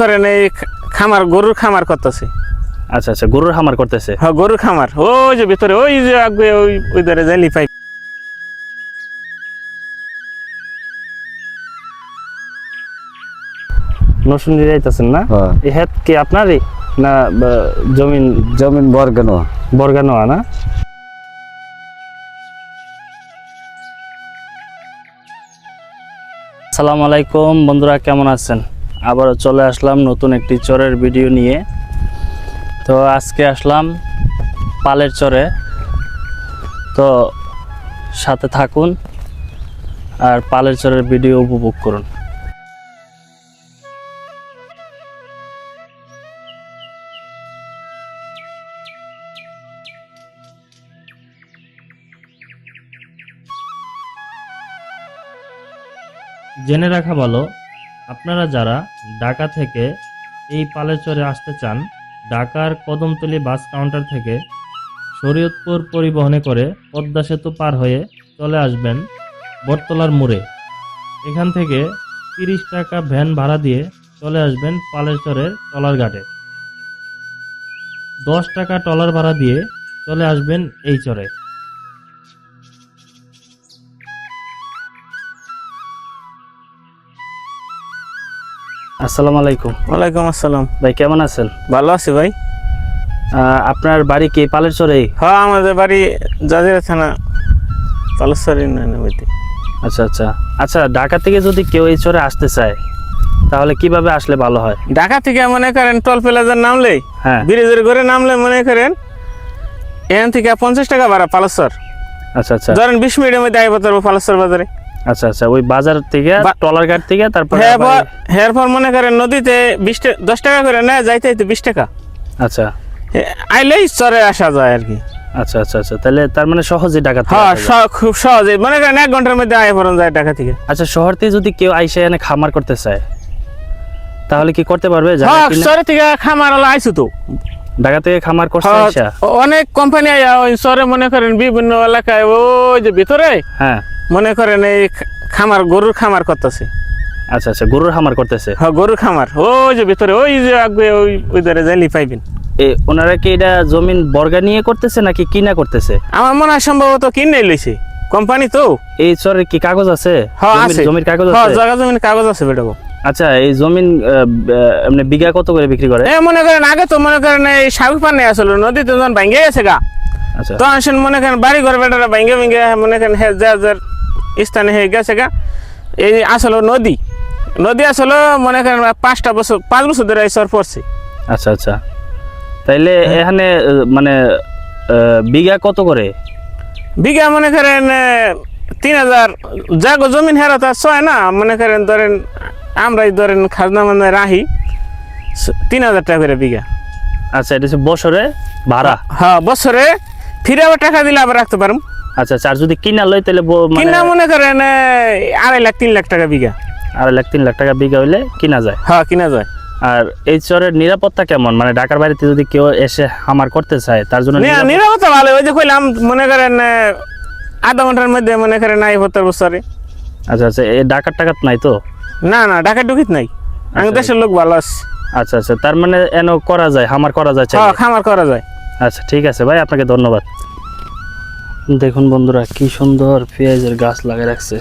করেন এই খামার গরুর খামার করতেছে। আচ্ছা আচ্ছা গরুর খামার করতেছে। হ্যাঁ গরুর খামার। ওই যে ভিতরে ওই যে আগে ওই ওই ধরে জালি পাই নসুন যাইতেছেন না? হ্যাঁ। এই হেত কি আপনারই? না জমিন জমিন বর্গানো। বর্গানো না? সালাম আলাইকুম বন্ধুরা কেমন আছেন? আবারও চলে আসলাম নতুন একটি চরের ভিডিও নিয়ে। তো আজকে আসলাম পালের চরে। তো সাথে থাকুন আর পালের চরের ভিডিও উপভোগ করুন। জেনে রাখা ভালো আপনারা যারা ঢাকা থেকে এই পালের চরে আসতে চান, ঢাকার কদমতলী বাস কাউন্টার থেকে শরীয়তপুর পরিবহনে করে পদ্মা সেতু পার হয়ে চলে আসবেন বটতলার মোড়ে। এখান থেকে তিরিশ টাকা ভ্যান ভাড়া দিয়ে চলে আসবেন পালের চরের টলার ঘাটে। দশ টাকা টলার ভাড়া দিয়ে চলে আসবেন এই চরে। আসসালামু আলাইকুম। ওয়ালাইকুম আসসালাম। ভাই কেমন আছেন? ভালো আছি ভাই। আপনার বাড়ি কি পালের চরে হ্যাঁ আমাদের বাড়ি জাজিরা থানা মধ্যে আচ্ছা আচ্ছা। আচ্ছা ঢাকা থেকে যদি কেউ এই চরে আসতে চায় তাহলে কীভাবে আসলে ভালো হয়? ঢাকা থেকে মনে করেন টোল প্লাজার নামলে হ্যাঁ। ব্রিজের ঘরে নামলে মনে করেন এখান থেকে পঞ্চাশ টাকা ভাড়া পালসর আচ্ছা আচ্ছা। ধরেন বিশ মিনিটের মধ্যে আইব পারব পালসর বাজারে। আচ্ছা আচ্ছা ওই বাজার থেকে টলার ঘাট থেকে তারপরে হ্যাঁ আবার- হের মনে করেন নদীতে বিশ দশ টাকা করে নেয় যাইতে যাইতে বিশ টাকা। আচ্ছা। আইলেই চরে আসা যায় আর কি। আচ্ছা আচ্ছা আচ্ছা তাহলে তার মানে সহজে ঢাকা হ্যাঁ খুব সহজে। মনে করেন এক ঘণ্টার মধ্যে আয় পড়ন যায় ঢাকা থেকে। আচ্ছা শহর থেকে যদি কেউ আইসা এনে খামার করতে চায় তাহলে কি করতে পারবে? হ্যাঁ? চরে থেকে খামার হলো আইসু তো। ঢাকা থেকে খামার করছে হ্যাঁ, আইসা? অনেক কোম্পানি আয়া চরে মনে করেন বিভিন্ন এলাকায় ওই যে ভিতরে হ্যাঁ। মনে করেন এই খামার গরুর খামার করতেছে। আচ্ছা আচ্ছা গরুর খামার করতেছে? হ্যাঁ গরুর খামার। ওই যে ভিতরে ওই যে আগে ওই ওই ধরে জালি পাইবেন। এ ওনারা কি এটা জমিন বর্গা নিয়ে করতেছে নাকি কিনা করতেছে? আমার মনে হয় সম্ভবত কিনে লইছে। কোম্পানি তো। এই চরের কি কাগজ আছে? হ্যাঁ আছে। জমির কাগজ আছে? হ্যাঁ জায়গা জমিন কাগজ আছে বেটাবো। আচ্ছা এই জমিন আহ, বিঘা কত করে বিক্রি করে? এ মনে করেন আগে তো মনে করেন এই সাবি পানি আসলো নদীতে যখন ভাঙ্গে গেছে গা আচ্ছা। তো আসেন মনে করেন বাড়ি ঘর বেটারা ভাঙ্গে ভাঙ্গে মনে করেন হে যার যার স্থানে হয়ে গেছে গা। এই আসলো নদী। নদী আসলো মনে করেন পাঁচটা বছর পাঁচ বছর ধরে সর পড়ছে। আচ্ছা আচ্ছা। তাইলে এখানে মানে বিঘা কত করে? বিঘা মনে করেন তিন হাজার জাগো জমিন হেরা তো ছয় না মনে করেন ধরেন আমরাই ধরেন খাজনা মানে রাহি তিন হাজার টাকা করে বিঘা। আচ্ছা এটা বছরে ভাড়া? হ্যাঁ বছরে ফিরে আবার টাকা দিলে আবার রাখতে পারুম। আচ্ছা আচ্ছা আর যদি কিনা লই তাহলে মানে কিনা মনে করেন আড়াই লাখ তিন লাখ টাকা বিঘা। আড়াই লাখ তিন লাখ টাকা বিঘা হইলে কিনা যায়। হ্যাঁ কিনা যায়। আর এই চরের নিরাপত্তা কেমন? মানে ঢাকার বাড়িতে যদি কেউ এসে হামার করতে চায় তার জন্য নিরাপত্তা- ভালো। ওই যে কইলাম মনে করেন আধা ঘণ্টার মধ্যে মনে করেন নাই বছরে। আচ্ছা আচ্ছা এই ডাকাত টাকাত নাই তো? না না ঢাকা ঢুকিত নাই। আমি আচ্ছা। দেশের লোক ভালো আছে। আচ্ছা আচ্ছা তার মানে এন করা যায় হামার করা যায় হ্যাঁ। খামার করা যায়। আচ্ছা ঠিক আছে ভাই আপনাকে ধন্যবাদ। দেখুন বন্ধুরা, কি সুন্দর পেঁয়াজের গাছ লাগিয়ে রাখছে।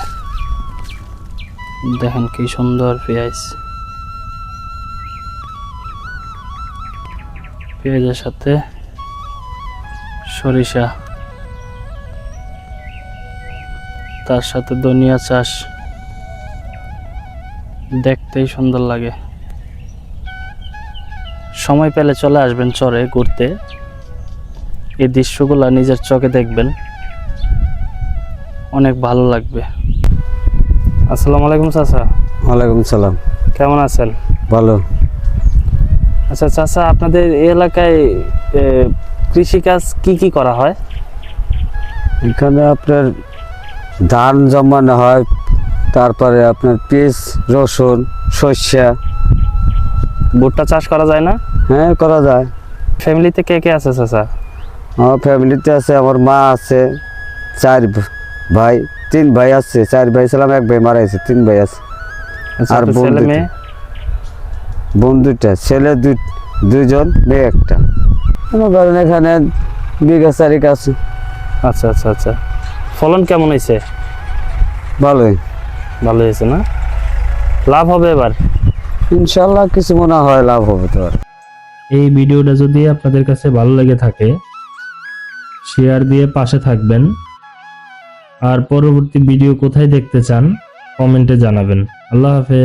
দেখেন কি সুন্দর পেঁয়াজ। পেঁয়াজের সাথে সরিষা, তার সাথে ধনিয়া চাষ। দেখতেই সুন্দর লাগে। সময় পেলে চলে আসবেন চরে ঘুরতে। এই দৃশ্যগুলো নিজের চোখে দেখবেন। অনেক ভালো লাগবে। আসসালামু আলাইকুম চাচা। ওয়ালাইকুম সালাম। কেমন আছেন? ভালো। আচ্ছা চাচা আপনাদের এই এলাকায় কৃষিকাজ কি কি করা হয়? এখানে আপনার ধান জমানো হয় তারপরে আপনার পিস রসুন সর্ষা। ভুট্টা চাষ করা যায় না? হ্যাঁ করা যায়। ফ্যামিলিতে কে কে আছে চাচা? আমার ফ্যামিলিতে আছে আমার মা আছে চার ভাই তিন ভাই আছে চার ভাই ছিলাম এক ভাই মারা গেছে তিন ভাই আছে। আচ্ছা, আর বোন ছেলে মেয়ে বোন দুইটা ছেলে দুই দুইজন মেয়ে একটা। আমার ধরেন এখানে বিঘা চারিক আছে। আচ্ছা আচ্ছা আচ্ছা। ফলন কেমন হয়েছে? ভালোই। ভালো হয়েছে না? লাভ হবে এবার? ইনশাল্লাহ কিছু মনে হয় লাভ হবে তো আর। এই ভিডিওটা যদি আপনাদের কাছে ভালো লেগে থাকে শেয়ার দিয়ে পাশে থাকবেন। আর পরবর্তী ভিডিও কোথায় দেখতে চান কমেন্টে জানাবেন। আল্লাহ হাফেজ।